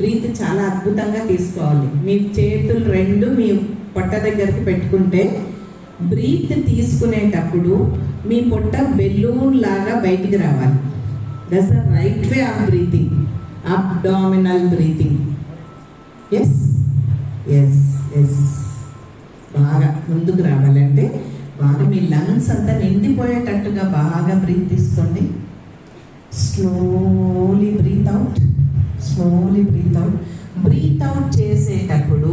Breath చాలా అద్భుతంగా తీసుకోవాలి. మీ చేతులు రెండు మీ పొట్ట దగ్గరికి పెట్టుకుంటే బ్రీత్ తీసుకునేటప్పుడు మీ పొట్ట బెలూన్ లాగా బయటికి రావాలి. That's the right way of breathing abdominal breathing yes yes yes బాగా ముందుకు రావాలంటే బాగా మీ లంగ్స్ అంతా నిండిపోయేటట్టుగా బాగా బ్రీత్ తీసుకోండి. Slowly breath out slowly breath out breath out చేసేటప్పుడు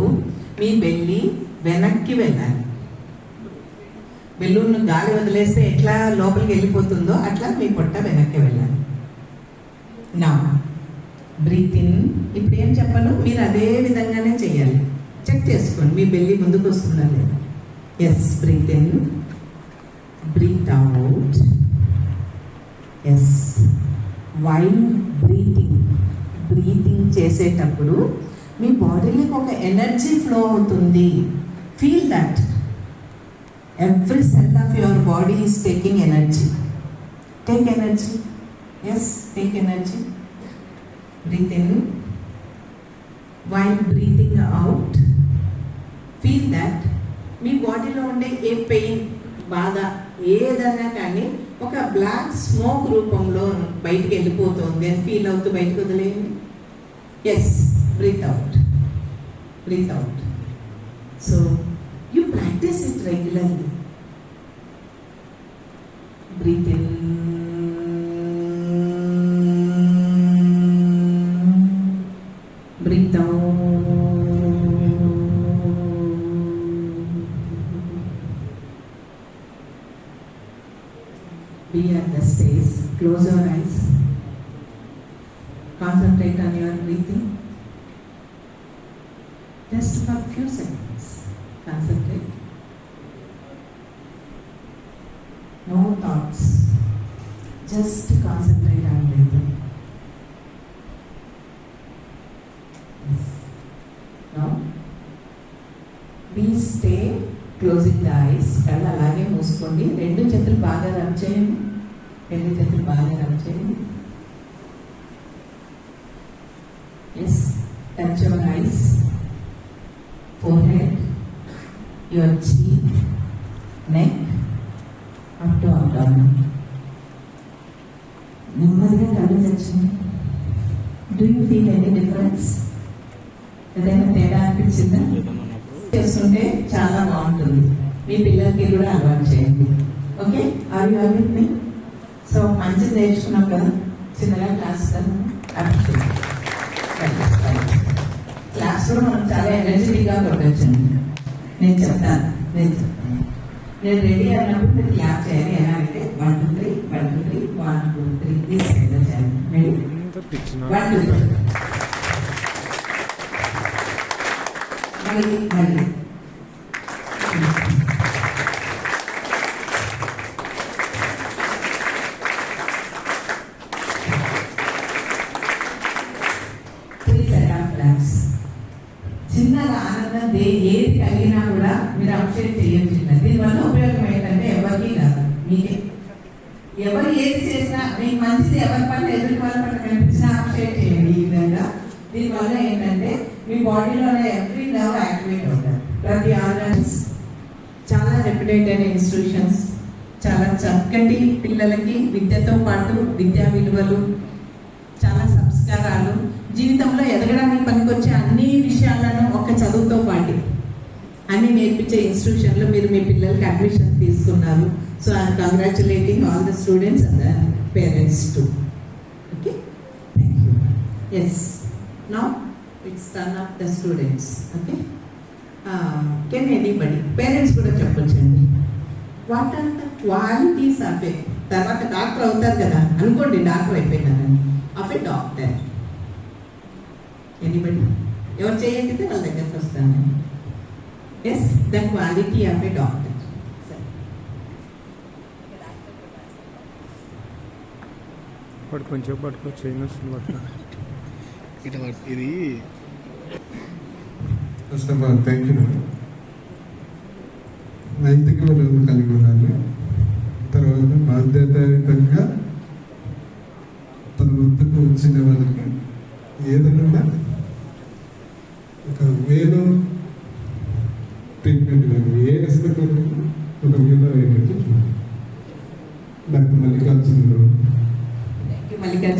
మీ బెల్లి వెనక్కి వెళ్ళాలి. బెలూన్ గాలి వదిలేస్తే ఎట్లా లోపలికి వెళ్ళిపోతుందో అట్లా మీ పొట్ట వెనక్కి వెళ్ళాలి. నా బ్రీత్ ఇన్ ఇప్పుడు ఏం చెప్పను? మీరు అదే విధంగానే చేయాలి. చెక్ చేసుకోండి మీ బెల్లి ముందుకు వస్తుందా లేదా? Yes breath in breath out yes while breathing చేసేటప్పుడు మీ బాడీలోకి ఒక ఎనర్జీ ఫ్లో అవుతుంది. Feel that every cell of your body is taking energy take energy yes take energy breath in while breathing out feel that మీ బాడీలో ఉండే ఏ pain బాధ ఏదైనా కానీ ఒక బ్లాక్ స్మోక్ రూపంలో బయటికి వెళ్ళిపోతుంది అని ఫీల్ అవుతూ బయటకు వదిలేయండి. Yes, breathe out. Breathe out. So you practice it regularly. Breathe in. Breathe out. Be at the space. Close your eyes. Concentrate on your breathing. Just for a few seconds. Concentrate. No thoughts. Just concentrate on breathing. Yes. Now, please stay closing the eyes. కళ్ళు అలాగే మూసుకోండి రెండు చేతులు బాగా rub చేయండి రెండు చేతులు బాగా రబ్ చేయండి yes touch your eyes for your cheek, neck, up to abdomen. నెమ్మదిగా కళ్ళు తెచ్చండి do you feel any difference ఏదైనా తేడా అనిపించిందా? చేస్తుంటే చాలా బాగుంటుంది. మీ పిల్లలకి కూడా అలవాటు చేయండి. Okay are you with so మంచిది నేర్చుకున్నాం కదా. ఎనర్జెటిక్గా కొట్టచ్చండి నేను చెప్తాను నేను చెప్తాను నేను రెడీ అన్నప్పుడు మీరు క్లాప్ చేయాలి ఎలా అంటే one two three one two three one two three this చేయాలి రెడీ వన్ టూ త్రీ మళ్ళీ మళ్ళీ ఎవరు ఏది చేసినా మీకు మంచిది ఎవరి పట్ల ఎదుటి వాళ్ళ పట్ల కనిపించినా అప్షేట్ చేయండి ఈ విధంగా. దీనివల్ల ఏంటంటే మీ బాడీలోనే ఎవ్రీ నర్వ్ యాక్టివేట్ అవుతారు ప్రతి ఆర్గన్స్ చాలా రెప్యుటేట్ అయిన ఇన్స్టిట్యూషన్స్ చాలా చక్కటి పిల్లలకి విద్యతో పాటు విద్యా విలువలు చాలా సంస్కారాలు. జీవితంలో ఎదగడానికి పనికొచ్చే అన్ని విషయాలను ఒక చదువుతో పాటు అన్ని నేర్పించే ఇన్స్టిట్యూషన్లో మీరు మీ పిల్లలకి అడ్మిషన్ తీసుకున్నారు. So I'm congratulating all the students and the parents to okay thank you yes now it's turn of the students okay can anybody parents కూడా చెప్పొచ్చండి. What are the qualities of a తర్వాత doctor అవుతారు కదా అనుకోండి doctor అయిపోయినారని. Of a doctor anybody ఎవరు చేయండి? వాళ్ళ దగ్గరకు వస్తాను. Yes the quality of a doctor వాడు కొంచెం పట్టుకో చైన్ వస్తుంది పట్టుకో. ఇది. First of all thank you నైతిక విలువలు కలిగి ఉండాలి. తర్వాత బాధ్యతాయుతంగా తన వద్దకు వచ్చిన వాళ్ళకి ఏదైనా వేలో ట్రీట్మెంట్ కానీ ఏ హాస్పిటల్ ఒక వేలో చూడాలి డాక్టర్ మల్లికార్జున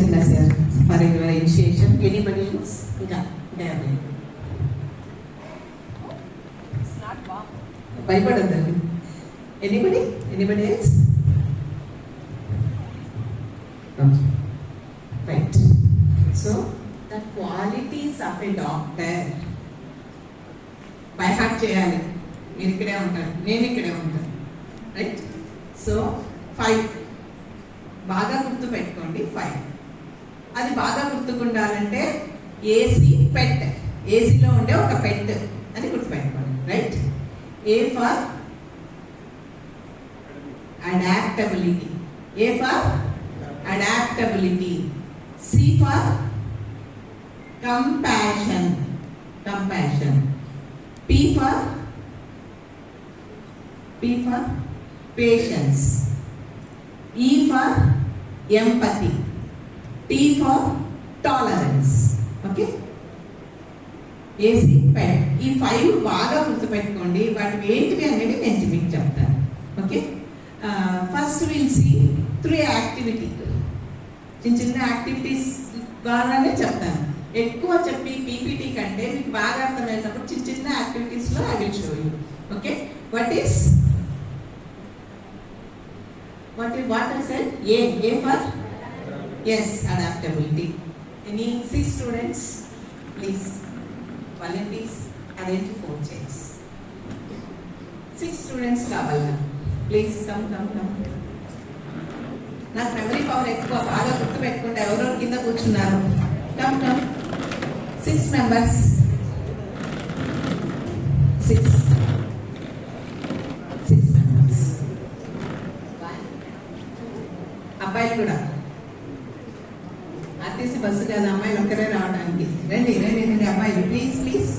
గారు Thank you, Mallikarjuna sir, for your initiation. Anybody else? ఇంకా ఇంకా భయపడద్దండి anybody anybody else right so the qualities of a doctor by heart చేయాలి మీరు ఇక్కడే ఉంటారు నేను ఇక్కడే ఉంటాను రైట్ సో ఫైవ్ బాగా గుర్తు పెట్టుకోండి ఫైవ్ అది బాగా గుర్తుకుండాలంటే ఏసీ పెట్ ఏసీలో ఉండే ఒక పెట్ అని గుర్తుపెట్టుకోండి right A for adaptability A for adaptability C for compassion compassion P for P for patience E for empathy T for tolerance okay A C pet ఈ ఫైవ్ బాగా గుర్తుపెట్టుకోండి. వాటి ఏంటివి అనేది నేను మీకు చెప్తాను. Okay first will see three activity చిన్న చిన్న యాక్టివిటీస్ ద్వారానే చెప్తాను. ఎక్కువ చెప్పి పీపీటీ కంటే మీకు బాగా అర్థమైనప్పుడు చిన్న చిన్న యాక్టివిటీస్లో I will show you okay what is what is sell a a for Yes, adaptability. Any six students, please. Volunteers, arrange four chairs. Six students కావాలా ప్లీజ్ కమ్ కమ్ కమ్ నాకు మెమరీ పవర్ ఎక్కువ బాగా గుర్తు పెట్టుకుంటే ఎవరెవరు కింద కూర్చున్నారు. Come come six members six six members అబ్బాయిలు కూడా. బస్సు కాదు అమ్మాయిలు ఒక్కరే రావడానికి. రండి రండి రండి అమ్మాయిలు. ప్లీజ్ ప్లీజ్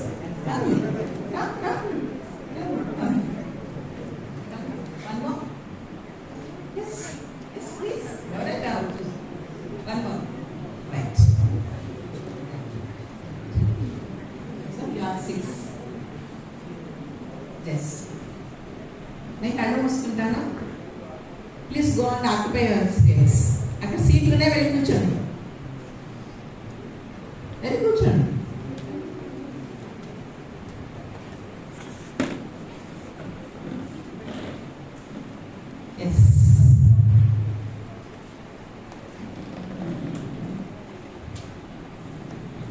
నేను కళ్ళు మూసుకుంటాను? Please go and occupy space అక్కడ సీట్లోనే వెళ్ళి కూర్చోండి వెళ్ళి కూర్చోండి ఎస్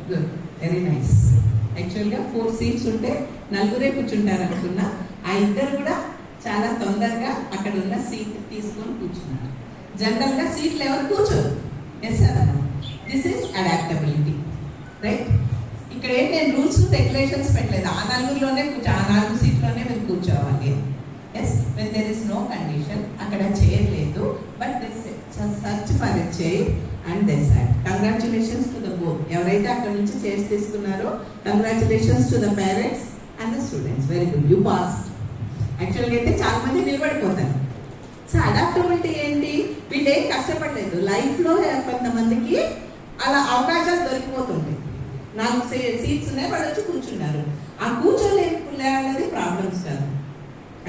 గుడ్ వెరీ నైస్ యాక్చువల్గా ఫోర్ సీట్స్ ఉంటే నలుగురే కూర్చుంటారు అనుకున్నా ఆ ఇద్దరు కూడా చాలా తొందరగా అక్కడ ఉన్న సీట్ తీసుకొని కూర్చున్నారు. జనరల్గా సీట్లు ఎవరు కూర్చోరు. Yes sir this is adaptability right ఇక్కడ ఏం నేను రూల్స్ రెగ్యులేషన్స్ పెట్టలేదు. ఆ నలుగురిలోనే కూర్చో ఆ నాలుగు సీట్లోనే మీరు కూర్చోవాలి. Yes when there is no condition అక్కడ చేయలేదు search for and this congratulations to the board ఎవరైతే అక్కడ నుంచి చేసి తీసుకున్నారో congratulations to the parents and the students very good you passed యాక్చువల్గా అయితే చాలా మంది నిలబడిపోతారు. సో అడాప్టబిలిటీ ఏంటి? వీళ్ళు ఏం కష్టపడలేదు లైఫ్లో కొంతమందికి అలా అవకాశాలు దొరికిపోతుంటాయి. నాలుగు సీట్స్ ఉన్నాయి వాళ్ళు వచ్చి కూర్చున్నారు. ఆ కూర్చోలేకునేది ప్రాబ్లమ్స్ కాదు.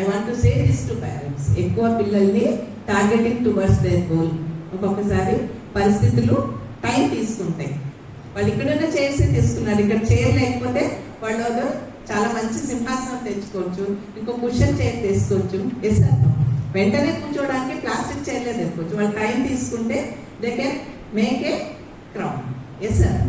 I want to say this to parents ఎక్కువ పిల్లల్ని టార్గెటింగ్ టువర్డ్స్ దేర్ గోల్ ఒక్కొక్కసారి పరిస్థితులు టైం తీసుకుంటాయి. వాళ్ళు ఇక్కడున్న చేసి తీసుకున్నారు. ఇక్కడ చేయలేకపోతే వాళ్ళు చాలా మంచి సింహాసనం తెచ్చుకోవచ్చు. ఇంకో కుషన్ చైర్ తీసుకోవచ్చు ఎస్ వెంటనే కూర్చోవడానికి ప్లాస్టిక్ చైర్లే తెచ్చుకోవచ్చు. వాళ్ళు టైం తీసుకుంటే they can make a crown yes sir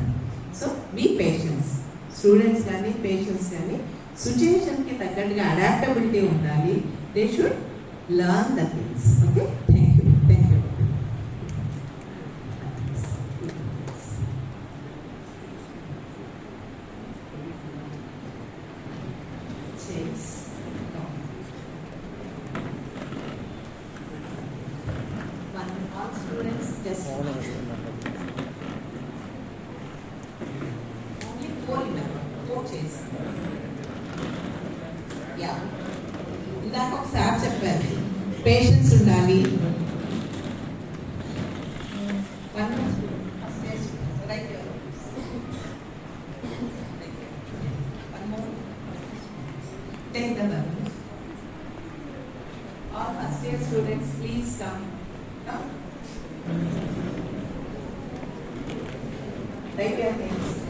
so be patience students కానీ పేషెంట్స్ కానీ సిచ్యుయేషన్కి తగ్గట్టుగా అడాప్టబిలిటీ ఉండాలి. They should learn the things okay thank you thank you Chairs. One, all students just only four four chairs. Yeah. ఇందాక ఒక చెప్పారు patience ఉండాలి Maybe I can.